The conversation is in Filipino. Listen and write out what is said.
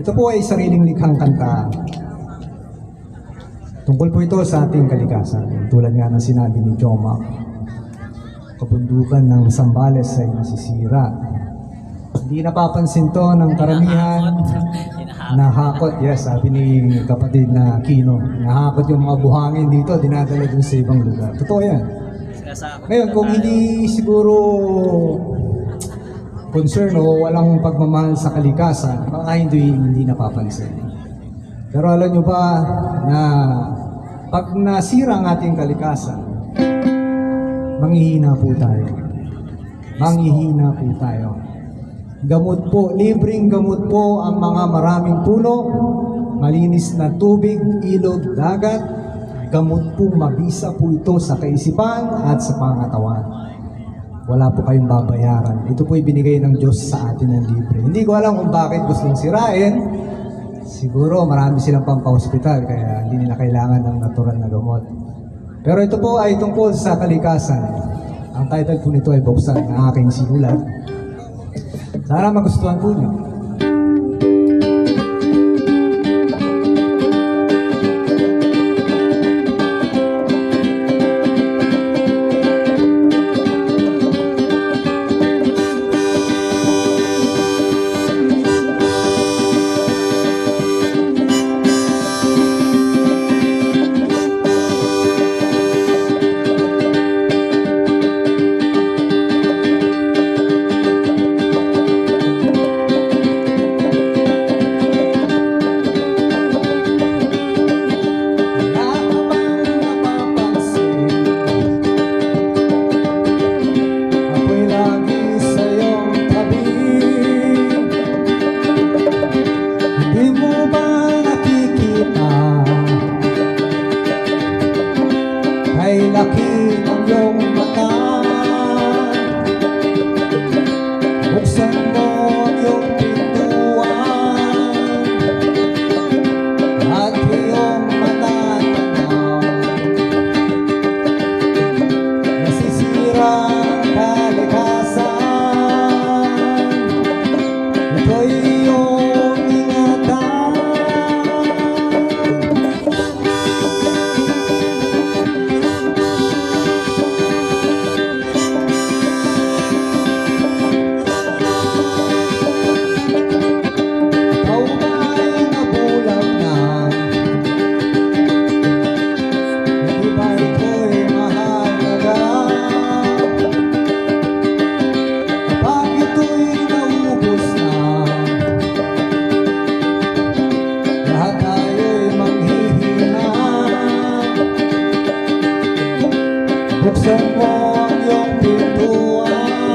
Ito po ay sariling likhang kanta. Tungkol po ito sa ating kalikasan. Tulad nga ng sinabi ni Joma, kabundukan ng Sambales ay nasisira. Hindi napapansin to ng karamihan. Nahakot, yes, sabi ni kapatid na Kino. Nahakot yung mga buhangin dito, dinadala dun sa ibang lugar. Totoo yan. Ngayon, kung hindi siguro concern o walang pagmamahal sa kalikasan, baka hindi, hindi napapansin. Pero alam nyo ba na pag nasira ang ating kalikasan, manghihina po tayo. Manghihina po tayo. Gamot po, libreng gamot po ang mga maraming puno, malinis na tubig, ilog, dagat, gamot po mabisa po ito sa kaisipan at sa pangatawan. Wala po kayong babayaran. Ito po ibinigay ng Diyos sa atin ng libre. Hindi ko alam kung bakit gustong sirain. Siguro marami silang pampa-hospital kaya hindi nila kailangan ng natural na gamot. Pero ito po ay tungkol sa kalikasan. Ang title po nito ay Buksan ng aking sinulat. Sana magustuhan po niyo. Kay laki ng iyong Buksan mo ang iyong pintuan